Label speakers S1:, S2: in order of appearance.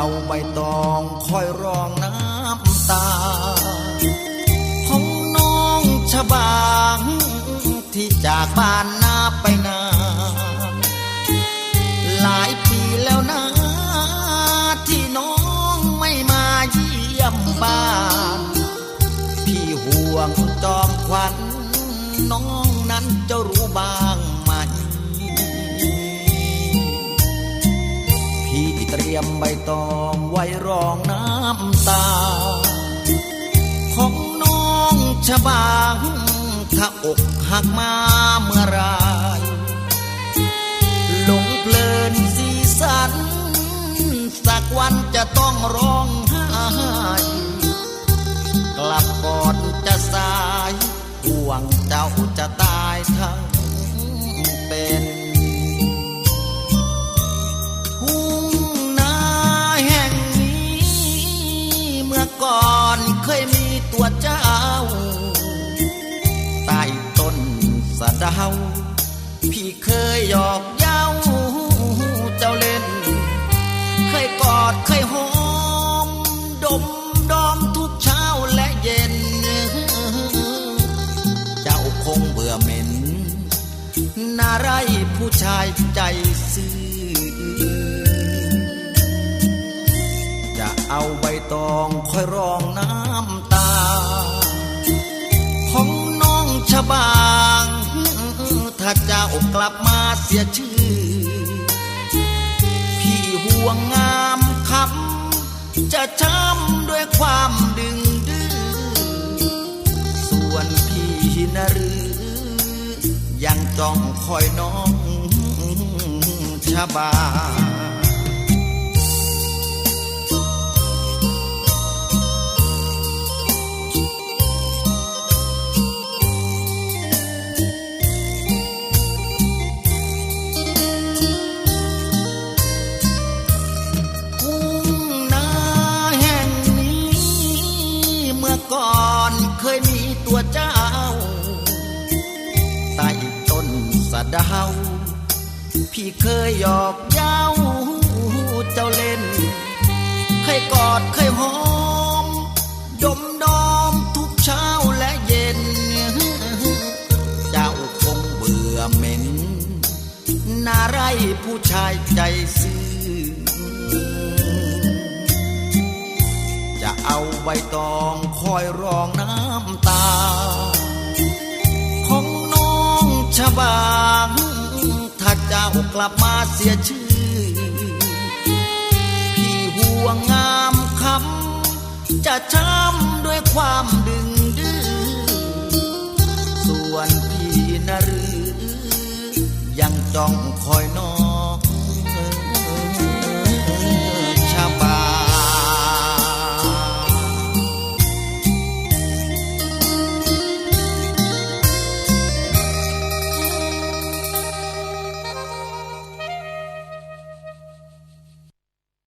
S1: เอาใบตองคอยรองน้ำตา ของน้องชะบางที่จากบ้านนาไปนานหลายปีแล้วนะที่น้องไม่มาเยี่ยมบ้าน พี่ห่วงจอมขวัญน้อง รียมใบตองไว้รองน้ำตา ของน้องชะบางถ้าอกหักมาเมื่อไรหลงเพลินสีสัน สักวันจะต้องร้องไห้กลับก่อนจะสายห่วงเจ้าจะตายทั้งา พี่เคยหยอกเย้าเจ้าเล่น เคยกอดเคยหอม ดมดอมทุกเช้าและเย็น เจ้าคงเบื่อเหม็นนาไรผู้ชายใจซื่อ จะเอาใบตองคอยรองน้ำ ข้าเจ้ากลับมาเสียชื่อ พี่ห่วงงามคำจะช้ำด้วยความดึงดื้อส่วนพี่นะหรือยังจ้องคอยน้องชะบา เดา พี่เคยหยอกเย้าเจ้าเล่น เคยกอดเคยหอม ดมดอมทุกเช้าและเย็น เจ้าคงเบื่อเหม็น นาไรผู้ชายใจซื่อ จะเอาใบตองคอยรองน้ำตา กลับมาเสียชื่อ พี่ห่วงงามคำจะช้ำด้วยความดึงดื้อส่วนพี่นรือ ยังจ้องคอยน้อง